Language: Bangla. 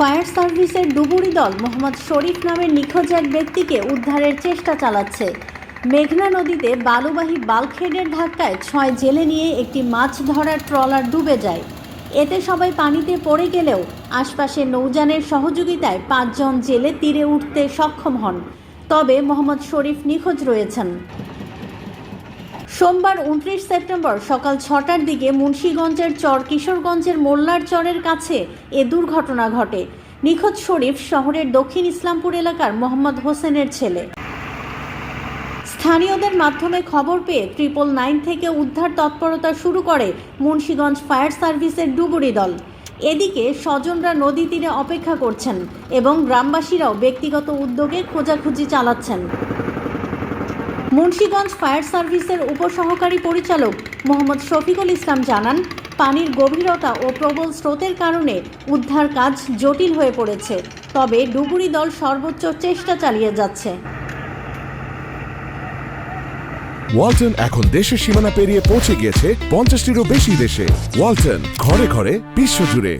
ফায়ার সার্ভিসের ডুবুরি দল মোহাম্মদ শরীফ নামের নিখোঁজ এক ব্যক্তিকে উদ্ধারের চেষ্টা চালাচ্ছে। মেঘনা নদীতে বালুবাহী বাল্কহেডের ধাক্কায় ছয় জেলে নিয়ে একটি মাছ ধরার ট্রলার ডুবে যায়। এতে সবাই পানিতে পড়ে গেলেও আশপাশে নৌযানের সহযোগিতায় পাঁচজন জেলে তীরে উঠতে সক্ষম হন। তবে মোহাম্মদ শরীফ নিখোঁজ রয়েছেন। সোমবার উনত্রিশ সেপ্টেম্বর সকাল ছটার দিকে মুন্সীগঞ্জের চর কিশোরগঞ্জের মোল্লার চরের কাছে এ দুর্ঘটনা ঘটে। নিখোঁজ শরীফ শহরের দক্ষিণ ইসলামপুর এলাকার মোহাম্মদ হোসেনের ছেলে। স্থানীয়দের মাধ্যমে খবর পেয়ে ট্রিপল নাইন থেকে উদ্ধার তৎপরতা শুরু করে মুন্সীগঞ্জ ফায়ার সার্ভিসের ডুবুরি দল। এদিকে স্বজনরা নদী তীরে অপেক্ষা করছেন এবং গ্রামবাসীরাও ব্যক্তিগত উদ্যোগে খোঁজাখুঁজি চালাচ্ছেন। মুন্সীগঞ্জ ফায়ার সার্ভিসের উপসহকারী পরিচালক মোহাম্মদ শফিকুল ইসলাম জানান, পানির গভীরতা ও প্রবল স্রোতের কারণে উদ্ধার কাজ জটিল হয়ে পড়েছে, তবে ডুবুরি দল সর্বোচ্চ চেষ্টা চালিয়ে যাচ্ছে। ওয়ালটন এখন দেশের সীমানা পেরিয়ে পৌঁছে গিয়েছে পঞ্চাশটিরও বেশি দেশে। ওয়ালটন ঘরে ঘরে বিশ্বজুড়ে।